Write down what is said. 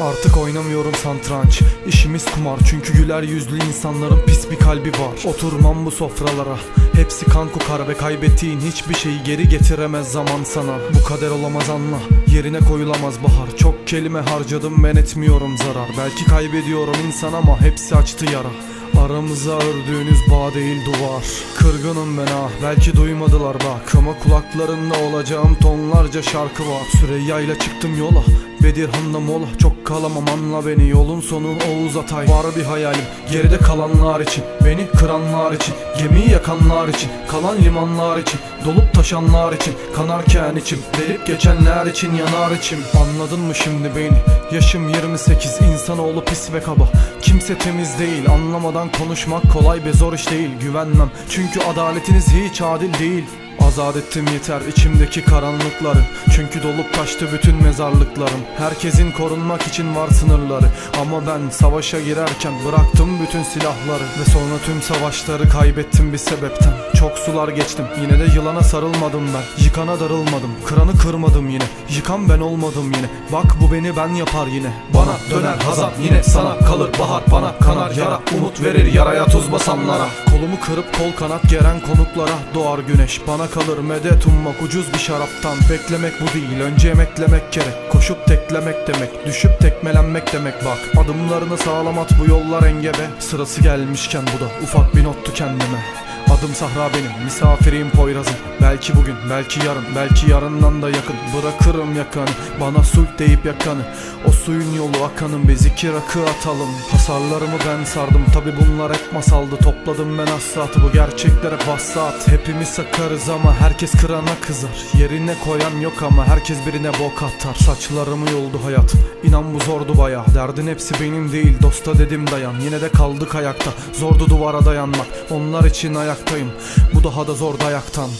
Artık oynamıyorum santranç İşimiz kumar çünkü güler yüzlü insanların pis bir kalbi var. Oturmam bu sofralara. Hepsi kan kokar ve kaybettiğin hiçbir şeyi geri getiremez zaman sana. Bu kader olamaz anla Yerine koyulamaz bahar. Çok kelime harcadım ben etmiyorum zarar. Belki kaybediyorum insan ama hepsi açtı yara. Aramıza ördüğünüz bağ değil duvar. Kırgınım ben ah belki duymadılar bak. Ama kulaklarında olacağım tonlarca şarkı var. Süreyya ile çıktım yola Bedirhan'da mola Çok kalamam anla beni Yolun sonu Oğuz Atay. Var bir hayalim geride kalanlar için Beni kıranlar için Gemiyi yakanlar için Kalan limanlar için Dolup taşanlar için Kanarken içim Delip geçenler için yanar içim. Anladın mı şimdi beni? Yaşım 28 insanoğlu pis ve kaba. Kimse temiz değil Anlamadan konuşmak kolay ve zor iş değil. Güvenmem çünkü adaletiniz hiç adil değil Azat ettim yeter içimdeki karanlıkları. Çünkü dolup taştı bütün mezarlıklarım. Herkesin korunmak için var sınırları. Ama ben savaşa girerken bıraktım bütün silahları. Ve sonra tüm savaşları kaybettim bir sebepten. Çok sular geçtim. Yine de yılana sarılmadım ben. Yıkana darılmadım. Kıranı kırmadım yine Yıkan ben olmadım yine. Bak bu beni ben yapar yine. Bana döner hazan yine. Sana kalır bahar Bana kanar yara. Umut verir yaraya tuz basanlara. Kolumu kırıp kol kanat geren konuklara. Doğar güneş bana kalır medet ummak ucuz bir şaraptan. Beklemek bu değil önce emeklemek gerek. Koşup teklemek demek düşüp tekmelenmek demek. Bak Adımlarını sağlam at bu yollar engebe. Sırası gelmişken bu da ufak bir nottu kendime Adım Sahra benim, misafiriyim Poyraz'ım Belki bugün, belki yarın, belki yarından da yakın. Bırakırım yakanı, bana sulh deyip yakanı. O suyun yolu akanın, biz iki atalım. Hasarlarımı ben sardım, tabi bunlar hep masaldı. Topladım ben hasratı, bu gerçekler hep vassat Hepimiz sakarız ama herkes kırana kızar. Yerine koyan yok ama herkes birine bok atar. Saçlarımı yoldu hayat, inan bu zordu baya Derdin hepsi benim değil, dosta dedim dayan. Yine de kaldık ayakta, zordu duvara dayanmak. Onlar için ayaktayım, bu daha da zor dayaktan